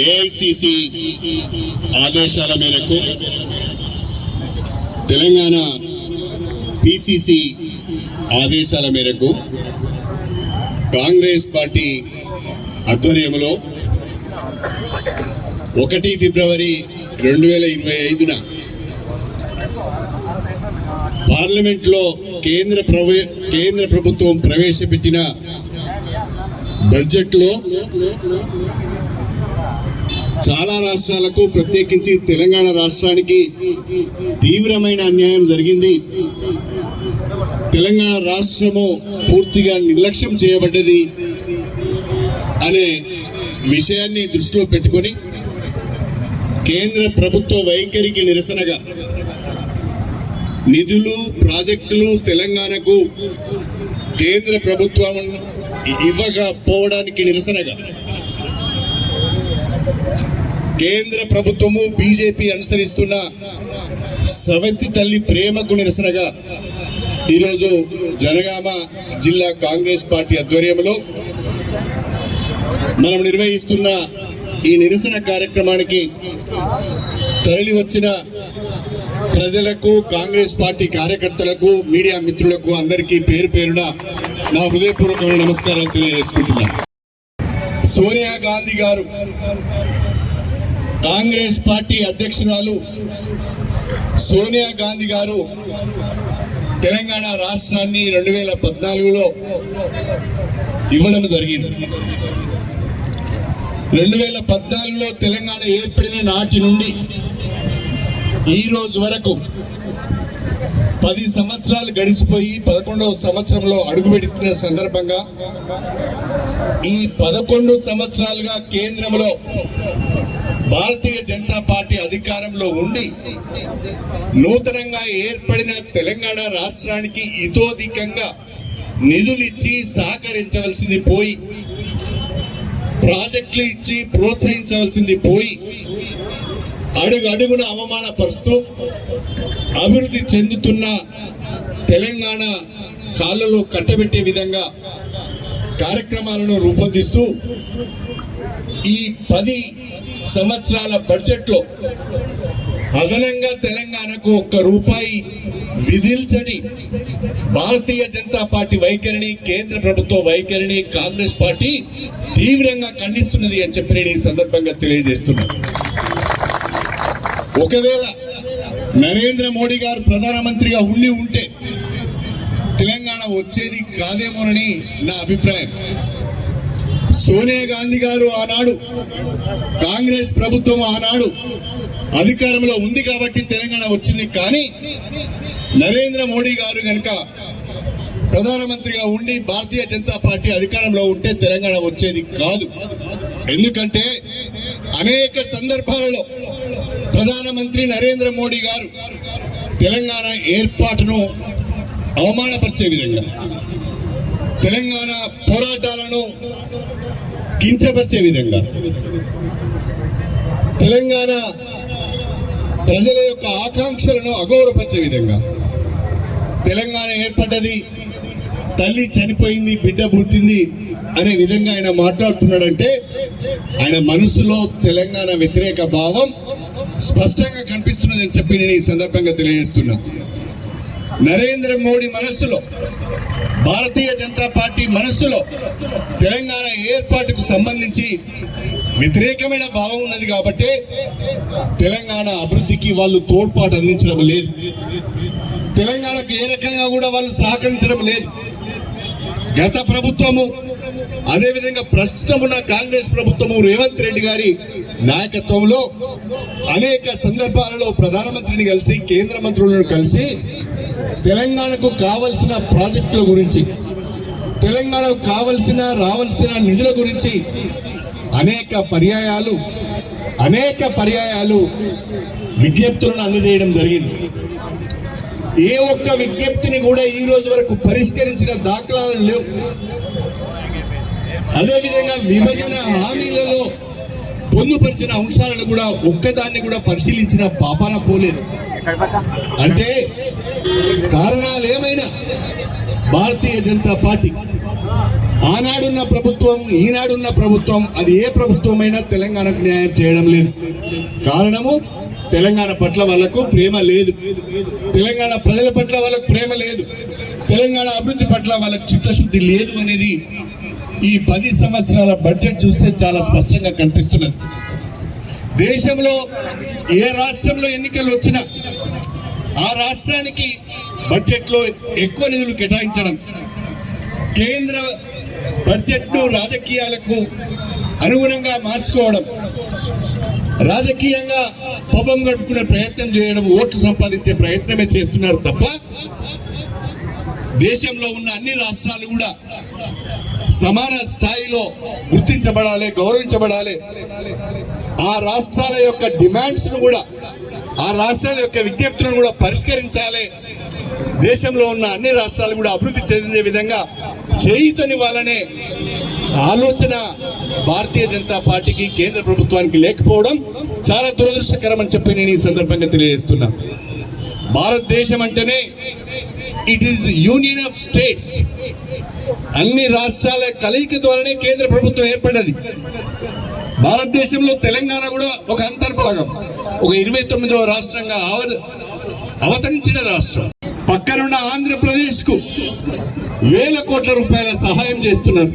AICC ఆదేశాల మేరకు Telangana PCC ఆదేశాల మేరకు కాంగ్రెస్ పార్టీ ఆధ్వర్యంలో ఒకటి ఫిబ్రవరి రెండు వేల ఇరవై ఐదున పార్లమెంట్లో కేంద్ర ప్రవే కేంద్ర ప్రభుత్వం ప్రవేశపెట్టిన బడ్జెట్లో చాలా రాష్ట్రాలకు ప్రత్యేకించి తెలంగాణ రాష్ట్రానికి తీవ్రమైన అన్యాయం జరిగింది. తెలంగాణ రాష్ట్రము పూర్తిగా నిర్లక్ష్యం చేయబడ్డది అనే విషయాన్ని దృష్టిలో పెట్టుకొని కేంద్ర ప్రభుత్వ వైఖరికి నిరసనగా నిధులు ప్రాజెక్టులు తెలంగాణకు కేంద్ర ప్రభుత్వం ఇవ్వకపోవడానికి నిరసనగా కేంద్ర ప్రభుత్వము బీజేపీ అనుసరిస్తున్న సవతి తల్లి ప్రేమకు నిరసనగా ఈరోజు జనగామ జిల్లా కాంగ్రెస్ పార్టీ ఆధ్వర్యంలో మనం నిర్వహిస్తున్న ఈ నిరసన కార్యక్రమానికి తరలి వచ్చిన ప్రజలకు కాంగ్రెస్ పార్టీ కార్యకర్తలకు మీడియా మిత్రులకు అందరికీ పేరు పేరున నా హృదయపూర్వకమైన నమస్కారాలు తెలియజేసుకుంటున్నాను. సోనియా గాంధీ గారు కాంగ్రెస్ పార్టీ అధ్యక్షురాలు సోనియా గాంధీ గారు తెలంగాణ రాష్ట్రాన్ని రెండు వేల పద్నాలుగులో ఇవ్వడం జరిగింది. రెండు వేల పద్నాలుగులో తెలంగాణ ఏర్పడిన నాటి నుండి ఈ రోజు వరకు పది సంవత్సరాలు గడిచిపోయి పదకొండవ సంవత్సరంలో అడుగుపెట్టిన సందర్భంగా ఈ పదకొండు సంవత్సరాలుగా కేంద్రంలో భారతీయ జనతా పార్టీ అధికారంలో ఉండి నూతనంగా ఏర్పడిన తెలంగాణ రాష్ట్రానికి ఇతోధికంగా నిధులు ఇచ్చి సహకరించవలసింది పోయి ప్రాజెక్టులు ఇచ్చి ప్రోత్సహించవలసింది పోయి అడుగు అడుగున అవమానపరుస్తూ అభివృద్ధి చెందుతున్న తెలంగాణ కాళ్ళలో కట్టబెట్టే విధంగా కార్యక్రమాలను రూపొందిస్తూ ఈ పది సంవత్సరాల బడ్జెట్లో అదనంగా తెలంగాణకు ఒక్క రూపాయి విధిల్చని భారతీయ జనతా పార్టీ వైఖరిని కేంద్ర ప్రభుత్వ వైఖరిని కాంగ్రెస్ పార్టీ తీవ్రంగా ఖండిస్తున్నది అని చెప్పి నేను ఈ సందర్భంగా తెలియజేస్తున్నాను ఒకవేళ నరేంద్ర మోడీ గారు ప్రధానమంత్రిగా ఉండి ఉంటే తెలంగాణ వచ్చేది కాదేమోనని నా అభిప్రాయం. సోనియా గాంధీ గారు ఆనాడు కాంగ్రెస్ ప్రభుత్వం ఆనాడు అధికారంలో ఉంది కాబట్టి తెలంగాణ వచ్చింది. కానీ నరేంద్ర మోడీ గారు కనుక ప్రధానమంత్రిగా ఉండి భారతీయ జనతా పార్టీ అధికారంలో ఉంటే తెలంగాణ వచ్చేది కాదు. ఎందుకంటే అనేక సందర్భాలలో ప్రధానమంత్రి నరేంద్ర మోడీ గారు తెలంగాణ ఏర్పాటును అవమానపరిచే విధంగా తెలంగాణ పోరాటాలను కించపరిచే విధంగా. తెలంగాణ ప్రజల యొక్క ఆకాంక్షలను అగౌరవపరిచే విధంగా. తెలంగాణ ఏర్పడ్డది తల్లి చనిపోయింది బిడ్డ పుట్టింది అనే విధంగా ఆయన మాట్లాడుతున్నాడంటే ఆయన మనసులో తెలంగాణ వ్యతిరేక భావం స్పష్టంగా కనిపిస్తున్నదని చెప్పి నేను ఈ సందర్భంగా తెలియజేస్తున్నా. నరేంద్ర మోడీ మనస్సులో భారతీయ జనతా పార్టీ మనస్సులో తెలంగాణ ఏర్పాటుకు సంబంధించి వ్యతిరేకమైన భావం ఉన్నది కాబట్టి తెలంగాణ అభివృద్ధికి వాళ్ళు తోడ్పాటు అందించడం లేదు. తెలంగాణకు ఏ రకంగా కూడా వాళ్ళు సహకరించడం లేదు. గత ప్రభుత్వము అదేవిధంగా ప్రస్తుతం ఉన్న కాంగ్రెస్ ప్రభుత్వము రేవంత్ రెడ్డి గారి నాయకత్వంలో అనేక సందర్భాలలో ప్రధానమంత్రిని కలిసి కేంద్ర మంత్రులను కలిసి తెలంగాణకు కావలసిన ప్రాజెక్టుల గురించి తెలంగాణకు కావలసిన రావాల్సిన నిధుల గురించి అనేక పర్యాయాలు అనేక పర్యాయాలు విజ్ఞప్తులను అందజేయడం జరిగింది. ఏ ఒక్క విజ్ఞప్తిని కూడా ఈ రోజు వరకు పరిష్కరించిన దాఖలాలు లేవు. అదేవిధంగా విభజన హామీలలో పొందుపరిచిన అంశాలను కూడా ఒక్కదాన్ని కూడా పరిశీలించిన పాపాన పోలేదు. అంటే కారణాలు ఏమైనా భారతీయ జనతా పార్టీ ఆనాడున్న ప్రభుత్వం ఈనాడున్న ప్రభుత్వం అది ఏ ప్రభుత్వమైనా తెలంగాణకు న్యాయం చేయడం లేదు. కారణము తెలంగాణ పట్ల వాళ్ళకు ప్రేమ లేదు. తెలంగాణ ప్రజల పట్ల వాళ్ళకు ప్రేమ లేదు. తెలంగాణ అభివృద్ధి పట్ల వాళ్ళకు చిత్తశుద్ధి లేదు అనేది ఈ పది సంవత్సరాల బడ్జెట్ చూస్తే చాలా స్పష్టంగా కనిపిస్తున్నది. దేశంలో ఏ రాష్ట్రంలో ఎన్నికలు వచ్చినా ఆ రాష్ట్రానికి బడ్జెట్లో ఎక్కువ నిధులు కేటాయించడం కేంద్ర బడ్జెట్ను రాజకీయాలకు అనుగుణంగా మార్చుకోవడం రాజకీయంగా పబం గడుపుకునే ప్రయత్నం చేయడం ఓట్లు సంపాదించే ప్రయత్నమే చేస్తున్నారు తప్ప దేశంలో ఉన్న అన్ని రాష్ట్రాలు కూడా సమాన స్థాయిలో గుర్తించబడాలి గౌరవించబడాలి. ఆ రాష్ట్రాల యొక్క డిమాండ్స్ను కూడా ఆ రాష్ట్రాల యొక్క విజ్ఞప్తులను కూడా పరిష్కరించాలి. దేశంలో ఉన్న అన్ని రాష్ట్రాలు కూడా అభివృద్ధి చెందే విధంగా చేయుతనివ్వాలనే ఆలోచన భారతీయ జనతా పార్టీకి కేంద్ర ప్రభుత్వానికి లేకపోవడం చాలా దురదృష్టకరం అని చెప్పి నేను ఈ సందర్భంగా తెలియజేస్తున్నా. భారతదేశం అంటేనే it is union of states అన్ని రాష్ట్రాల కలయిక ద్వారానే కేంద్ర ప్రభుత్వం ఏర్పడ్డది. భారతదేశంలో తెలంగాణ కూడా ఒక అంతర్భాగం. ఒక ఇరవై తొమ్మిదవ రాష్ట్రంగా అవ అవతరించిన రాష్ట్రం. పక్కనున్న ఆంధ్రప్రదేశ్కు వేల కోట్ల రూపాయల సహాయం చేస్తున్నారు.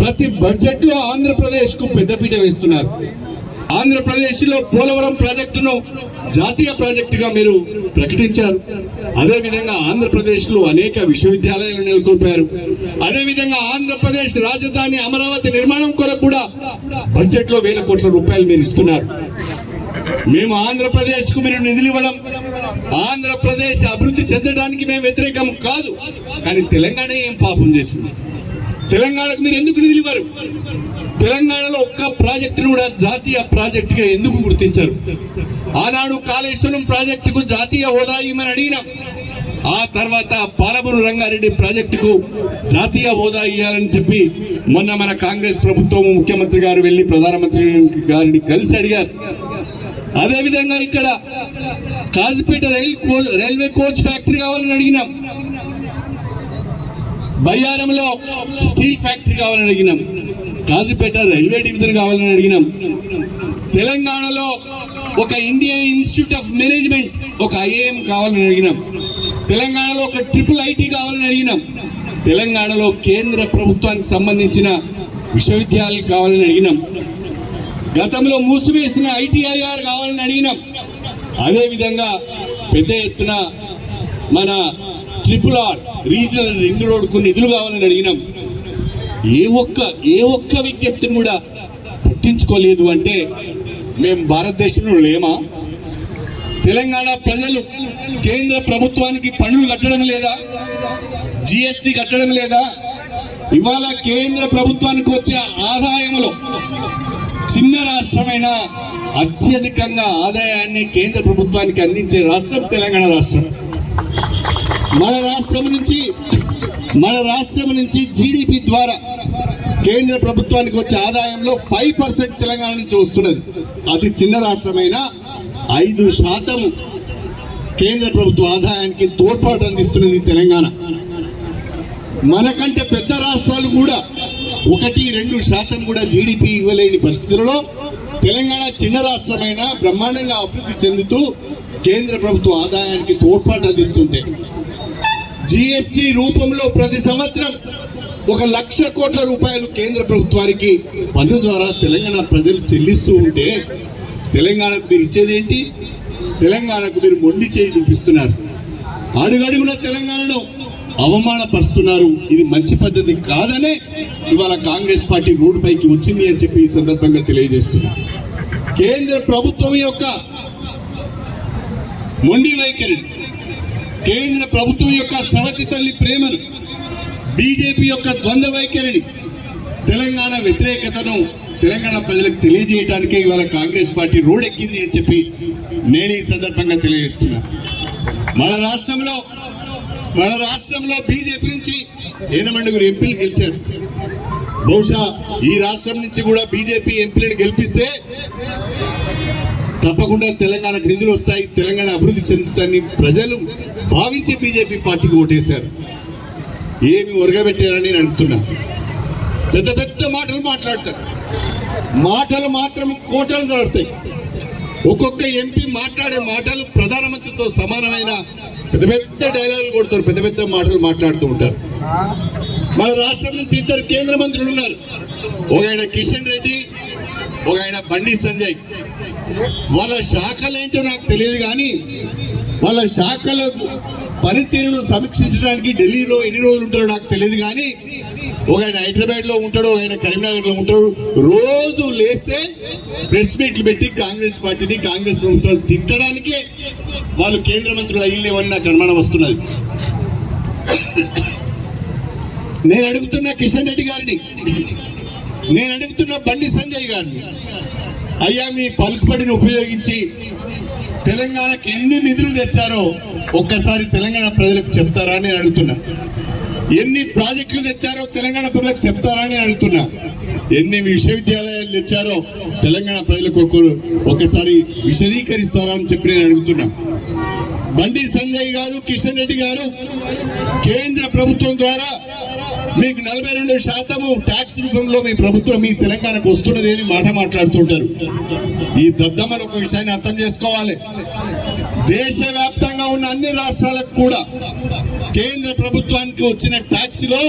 ప్రతి బడ్జెట్లో ఆంధ్రప్రదేశ్కు పెద్దపీట వేస్తున్నారు. ఆంధ్రప్రదేశ్లో పోలవరం ప్రాజెక్టును జాతీయ ప్రాజెక్టుగా మీరు ప్రకటించారు. అదే విధంగా ఆంధ్రప్రదేశ్లో అనేక విశ్వవిద్యాలయాలు నెలకొల్పారు. అదే విధంగా ఆంధ్రప్రదేశ్ రాజధాని అమరావతి నిర్మాణం కొరకు కూడా బడ్జెట్లో వేల కోట్ల రూపాయలు మీరు ఇస్తున్నారు. మేము ఆంధ్రప్రదేశ్కు మీరు నిధులు ఇవ్వడం ఆంధ్రప్రదేశ్ అభివృద్ధి చెందడానికి మేము వ్యతిరేకం కాదు కానీ తెలంగాణ ఏం పాపం చేసింది? తెలంగాణకు మీరు ఎందుకు నిధులు ఇవ్వరు? తెలంగాణలో ఒక్క ప్రాజెక్టును కూడా జాతీయ ప్రాజెక్టుగా ఎందుకు గుర్తించరు? ఆనాడు కాళేశ్వరం ప్రాజెక్టుకు జాతీయ హోదా ఇవ్వమని అడిగినాం. ఆ తర్వాత పాలమూరు రంగారెడ్డి ప్రాజెక్టుకు జాతీయ హోదా ఇవ్వాలని చెప్పి మొన్న మన కాంగ్రెస్ ప్రభుత్వం ముఖ్యమంత్రి గారు వెళ్ళి ప్రధానమంత్రి గారిని కలిసి అడిగారు. అదేవిధంగా ఇక్కడ Kazipet rail coach railway coach factory కావాలని అడిగినాం. బయ్యారంలో స్టీల్ ఫ్యాక్టరీ కావాలని అడిగినాం. కాజీపేట రైల్వే డివిజన్ కావాలని అడిగినాం. తెలంగాణలో ఒక ఇండియన్ ఇన్స్టిట్యూట్ ఆఫ్ మేనేజ్మెంట్ ఒక ఐఏఎం కావాలని అడిగినాం. తెలంగాణలో ఒక ట్రిపుల్ ఐటీ కావాలని అడిగినాం. తెలంగాణలో కేంద్ర ప్రభుత్వానికి సంబంధించిన విశ్వవిద్యాలయాలు కావాలని అడిగినాం. గతంలో మూసివేసిన ఐటీఐఆర్ కావాలని అడిగినాం. అదేవిధంగా పెద్ద ఎత్తున మన ట్రిపుల్ ఆర్ రీజనల్ రింగ్ రోడ్కు నిధులు కావాలని అడిగినాం. ఏ ఒక్క ఏ ఒక్క విజ్ఞప్తిని కూడా పట్టించుకోలేదు అంటే మేము భారతదేశంలో లేమా? తెలంగాణ ప్రజలు కేంద్ర ప్రభుత్వానికి పన్నులు కట్టడం లేదా? జిఎస్టి కట్టడం లేదా? ఇవాళ కేంద్ర ప్రభుత్వానికి వచ్చే ఆదాయంలో చిన్న రాష్ట్రమైన అత్యధికంగా ఆదాయాన్ని కేంద్ర ప్రభుత్వానికి అందించే రాష్ట్రం తెలంగాణ రాష్ట్రం. మన రాష్ట్రం నుంచి మన రాష్ట్రం నుంచి జీడిపి ద్వారా కేంద్ర ప్రభుత్వానికి వచ్చే ఆదాయంలో ఫైవ్ పర్సెంట్ తెలంగాణ నుంచి వస్తున్నది. అది చిన్న రాష్ట్రమైన ఐదు శాతం కేంద్ర ప్రభుత్వ ఆదాయానికి తోడ్పాటు అందిస్తున్నది తెలంగాణ. మనకంటే పెద్ద రాష్ట్రాలు కూడా ఒకటి రెండు శాతం కూడా జీడిపి ఇవ్వలేని పరిస్థితులలో తెలంగాణ చిన్న రాష్ట్రమైన బ్రహ్మాండంగా అభివృద్ధి చెందుతూ కేంద్ర ప్రభుత్వ ఆదాయానికి తోడ్పాటు అందిస్తుంటే జిఎస్టి రూపంలో ప్రతి సంవత్సరం ఒక లక్ష కోట్ల రూపాయలు కేంద్ర ప్రభుత్వానికి పన్ను ద్వారా తెలంగాణ ప్రజలు చెల్లిస్తూ ఉంటే తెలంగాణకు మీరు ఇచ్చేది ఏంటి తెలంగాణకు మీరు మొండి చేయి చూపిస్తున్నారు. అడుగడుగున తెలంగాణను అవమానపరుస్తున్నారు. ఇది మంచి పద్ధతి కాదనే ఇవాళ కాంగ్రెస్ పార్టీ రోడ్డుపైకి వచ్చింది అని చెప్పి ఈ సందర్భంగా తెలియజేస్తున్నారు కేంద్ర ప్రభుత్వం యొక్క మొండి వైఖరిని కేంద్ర ప్రభుత్వం యొక్క సవతి తల్లి ప్రేమను బీజేపీ యొక్క ద్వంద్వ వైఖరిని తెలంగాణ వ్యతిరేకతను తెలంగాణ ప్రజలకు తెలియజేయడానికే ఇవాళ కాంగ్రెస్ పార్టీ రోడెక్కింది అని చెప్పి నేను ఈ సందర్భంగా తెలియజేస్తున్నా. మన రాష్ట్రంలో మన రాష్ట్రంలో బీజేపీ నుంచి ఏనమండుగురు ఎంపీలు గెలిచారు. బహుశా ఈ రాష్ట్రం నుంచి కూడా బీజేపీ ఎంపీలను గెలిపిస్తే తప్పకుండా తెలంగాణకు నిధులు వస్తాయి తెలంగాణ అభివృద్ధి చెందుతాయని ప్రజలు భావించి బీజేపీ పార్టీకి ఓటేశారు. ఏమి ఒరగబెట్టారని నేను అడుగుతున్నా. పెద్ద పెద్ద మాటలు మాట్లాడతారు. మాటలు మాత్రం కోటలు దాడతాయి ఒక్కొక్క ఎంపీ మాట్లాడే మాటలు ప్రధానమంత్రితో సమానమైన పెద్ద పెద్ద డైలాగులు కొడతారు పెద్ద పెద్ద మాటలు మాట్లాడుతూ ఉంటారు. మన రాష్ట్రం నుంచి ఇద్దరు కేంద్ర మంత్రులు ఉన్నారు. ఒక ఆయన కిషన్ రెడ్డి ఒక ఆయన బండి సంజయ్. వాళ్ళ శాఖలు ఏంటో నాకు తెలియదు కానీ వాళ్ళ శాఖల పనితీరును సమీక్షించడానికి ఢిల్లీలో ఎన్ని రోజులు ఉంటారో నాకు తెలియదు కానీ ఒక ఆయన హైదరాబాద్లో ఉంటాడు ఒక ఆయన కరీంనగర్లో ఉంటాడు. రోజు లేస్తే ప్రెస్ మీట్లు పెట్టి కాంగ్రెస్ పార్టీని కాంగ్రెస్ ప్రభుత్వం తిట్టడానికే వాళ్ళు కేంద్ర మంత్రులు అయ్యలేవని నాకు అనుమానం వస్తున్నది. నేను అడుగుతున్న కిషన్ రెడ్డి గారిని నేను అడుగుతున్న బండి సంజయ్ గారిని అయ్యా మీ పలుకుబడిని ఉపయోగించి తెలంగాణకు ఎన్ని నిధులు తెచ్చారో ఒక్కసారి తెలంగాణ ప్రజలకు చెప్తారా అని నేను అడుగుతున్నా. ఎన్ని ప్రాజెక్టులు తెచ్చారో తెలంగాణ ప్రజలకు చెప్తారా అని నేను అడుగుతున్నా. ఎన్ని విశ్వవిద్యాలయాలు తెచ్చారో తెలంగాణ ప్రజలకు ఒక్కరు ఒక్కసారి విశదీకరిస్తారా అని చెప్పి నేను అడుగుతున్నా. బండి సంజయ్ గారు కిషన్ రెడ్డి గారు కేంద్ర ప్రభుత్వం ద్వారా మీకు నలభై రెండు శాతము ట్యాక్స్ రూపంలో మీ ప్రభుత్వం మీ తెలంగాణకు వస్తున్నది అని మాట మాట్లాడుతుంటారు. ఈ దద్దమ్మను ఒక విషయాన్ని అర్థం చేసుకోవాలి. దేశవ్యాప్తంగా ఉన్న అన్ని రాష్ట్రాలకు కూడా కేంద్ర ప్రభుత్వానికి వచ్చిన ట్యాక్స్లో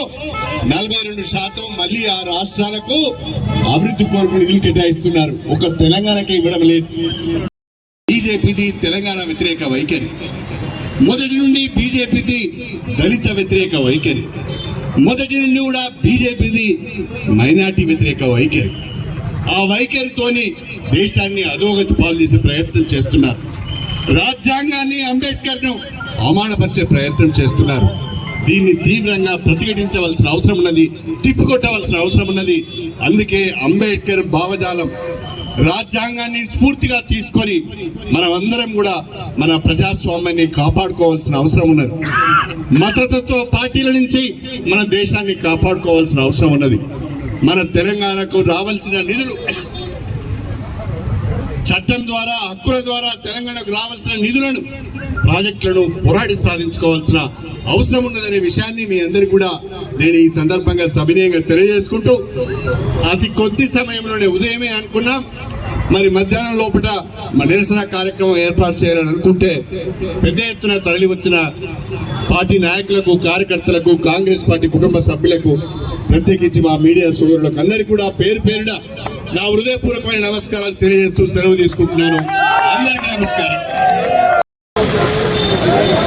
నలభై రెండు శాతం మళ్ళీ ఆ రాష్ట్రాలకు అభివృద్ధి కోరుకు నిధులు కేటాయిస్తున్నారు. ఒక తెలంగాణకి ఇవ్వడం లేదు. బీజేపీది తెలంగాణ వ్యతిరేక వైఖరి. మొదటి నుండి బీజేపీది దళిత వ్యతిరేక వైఖరి. మొదటి నుండి కూడా బీజేపీది మైనార్టీ వ్యతిరేక వైఖరి. ఆ వైఖరితోని దేశాన్ని అధోగతి పాలు చేసే ప్రయత్నం చేస్తున్నారు. రాజ్యాంగాన్ని అంబేద్కర్ను అవమానపరిచే ప్రయత్నం చేస్తున్నారు. దీన్ని తీవ్రంగా ప్రతిఘటించవలసిన అవసరం ఉన్నది తిప్పికొట్టవలసిన అవసరం ఉన్నది. అందుకే అంబేద్కర్ భావజాలం. రాజ్యాంగాన్ని స్ఫూర్తిగా తీసుకొని మనమందరం కూడా మన ప్రజాస్వామ్యాన్ని కాపాడుకోవాల్సిన అవసరం ఉన్నది. మతతత్వ పార్టీల నుంచి మన దేశాన్ని కాపాడుకోవాల్సిన అవసరం ఉన్నది. మన తెలంగాణకు రావాల్సిన నిధులు చట్టం ద్వారా హక్కుల ద్వారా తెలంగాణకు రావాల్సిన నిధులను ప్రాజెక్టులను పోరాడి సాధించుకోవాల్సిన అవసరం ఉన్నదనే విషయాన్ని మీ అందరికీ కూడా నేను ఈ సందర్భంగా సవినయంగా తెలియజేసుకుంటూ అతి కొద్ది సమయంలోనే ఉదయమే అనుకున్నాం. మరి మధ్యాహ్నం లోపల మా నిరసన కార్యక్రమం ఏర్పాటు చేయాలని అనుకుంటే పెద్ద ఎత్తున తరలి వచ్చిన పార్టీ నాయకులకు కార్యకర్తలకు కాంగ్రెస్ పార్టీ కుటుంబ సభ్యులకు ప్రత్యేకించి మా మీడియా సోదరులకు అందరికీ కూడా పేరు పేరున నా హృదయపూర్వకమైన నమస్కారాలు తెలియజేస్తూ సెలవు తీసుకుంటున్నాను. అందరికీ నమస్కారం. Gracias.